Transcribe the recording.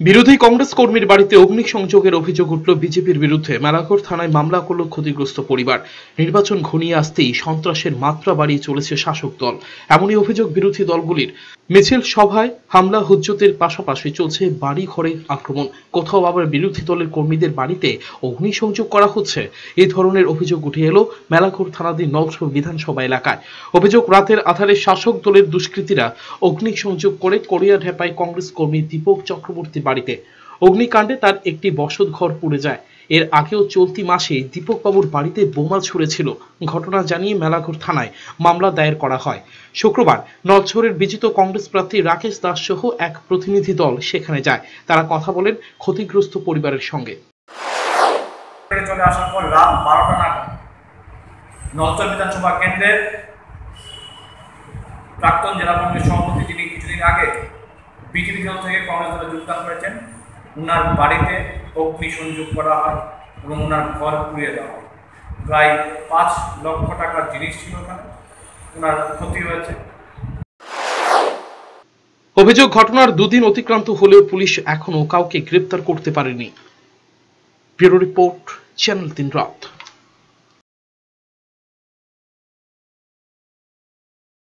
বিরোধী কংগ্রেস কর্মীর বাড়িতে অগ্নিসংযোগের অভিযোগ উঠল বিজেপির বিরুদ্ধে। মেলাঘর থানায় মামলা করল ক্ষতিগ্রস্ত পরিবার। নির্বাচন ঘনিয়ে আসতেই সন্ত্রাসের মাত্রা বাড়িয়ে চলেছে শাসক দল। এমনই অভিযোগ বিরোধী দলগুলির। মিছিল সভায় হামলা, হুজ্জতের পাশাপাশি চলছে বাড়ি ঘরে আক্রমণ। কোথাও আবার বিরোধী দলের কর্মীদের বাড়িতে অগ্নিসংযোগ করা হচ্ছে? এই ধরনের অভিযোগ উঠে এলো মেলাঘর থানাধীন নলছড় বিধানসভা এলাকায়। অভিযোগ রাতের আধারে শাসক দলের দুষ্কৃতীরা অগ্নিসংযোগ করে কোরিয়া ঢেপায় কংগ্রেস কর্মী দীপক চক্রবর্তী বাড়িতে। অগ্নিকাণ্ডে তার একটি বসত ঘর পুড়ে যায়। এর আগেও চলতি মাসে দীপকবাবুর বাড়িতে বোমা ছুড়েছিল। ঘটনা জানিয়ে মেলাঘর থানায় মামলা দায়ের করা হয়। শুক্রবার নলছড়ের বিজিত কংগ্রেস প্রার্থী রাকেশ দাস সহ এক প্রতিনিধি দল সেখানে যায়। তারা কথা বলেন ক্ষতিগ্রস্ত পরিবারের সঙ্গে। বিধানসভা কেন্দ্রের প্রাক্তন জেলা কংগ্রেস সভাপতি যিনি কিছুদিন আগে বিজেপি দল থেকে কংগ্রেস দলে যোগদান করেছেন। ওনার বাড়িতে অগ্নি সংযোগ করা হয় এবং উনার ঘর পুড়িয়ে দেওয়া হয়। প্রায় পাঁচ লক্ষ টাকার জিনিস ছিল ওখানে। ওনার ক্ষতি হয়েছে। অভিযোগ ঘটনার দুদিন অতিক্রান্ত হলেও পুলিশ এখনও কাউকে গ্রেপ্তার করতে পারেনি। ব্যুরো রিপোর্ট, চ্যানেল তিন রাত।